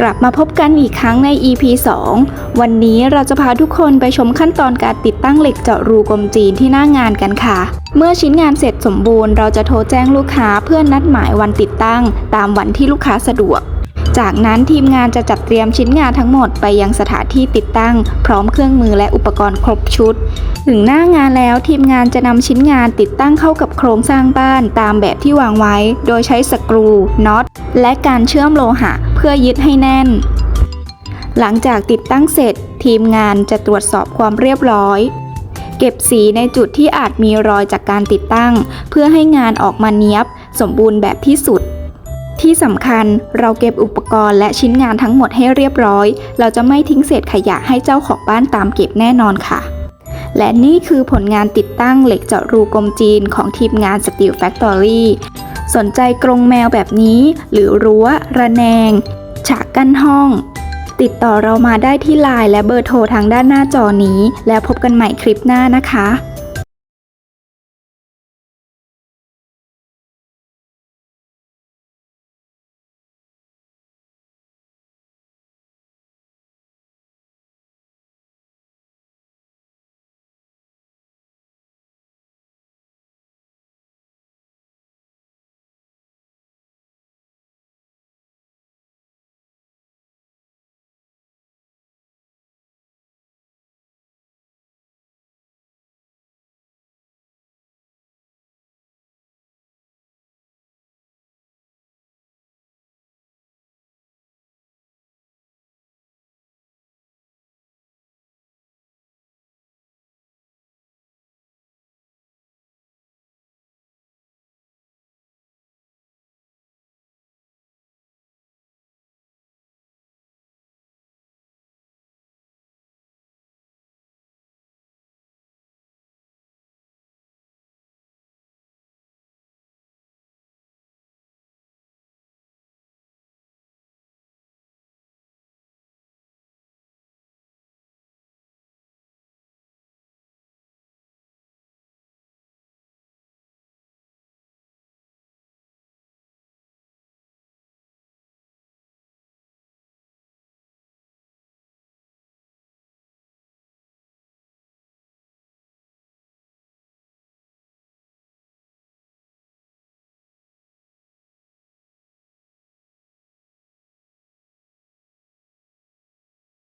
กลับมาพบกันอีกครั้งใน EP 2 วันนี้เราจะพาทุกคนไปชมขั้นตอนการติดตั้งเหล็กเจาะรูกลมจีนที่หน้างานกันค่ะ เมื่อชิ้นงานเสร็จสมบูรณ์เราจะโทรแจ้งลูกค้าเพื่อนัดหมายวันติดตั้ง ตามวันที่ลูกค้าสะดวก จากนั้นทีมงานจะจัดเตรียมชิ้นงานทั้งหมดไปยังสถานที่ติดตั้ง พร้อมเครื่องมือและอุปกรณ์ครบชุด ถึงหน้างานแล้วทีมงานจะนำชิ้นงานติดตั้งเข้ากับโครงสร้างบ้านตามแบบที่วางไว้ โดยใช้สกรูน็อตและการเชื่อมโลหะ เพื่อยึดให้แน่น หลังจากติดตั้งเสร็จ ทีมงานจะตรวจสอบความเรียบร้อยเก็บสีในจุดที่อาจมีรอยจากการติดตั้ง เพื่อให้งานออกมาเนี้ยบ สมบูรณ์แบบที่สุด ที่สำคัญเราเก็บอุปกรณ์และชิ้นงานทั้งหมดให้เรียบร้อย เราจะไม่ทิ้งเศษขยะให้เจ้าของบ้านตามเก็บแน่นอนค่ะ และนี่คือผลงานติดตั้งเหล็กเจาะรูกลมจีนของทีมงาน Steel Factory สนใจกรงแมวแบบนี้ หรือรั้ว ระแนง ฉากกั้นห้อง ติดต่อเรามาได้ที่ไลน์และเบอร์โทรทางด้านหน้าจอนี้ แล้วพบกันใหม่คลิปหน้านะคะ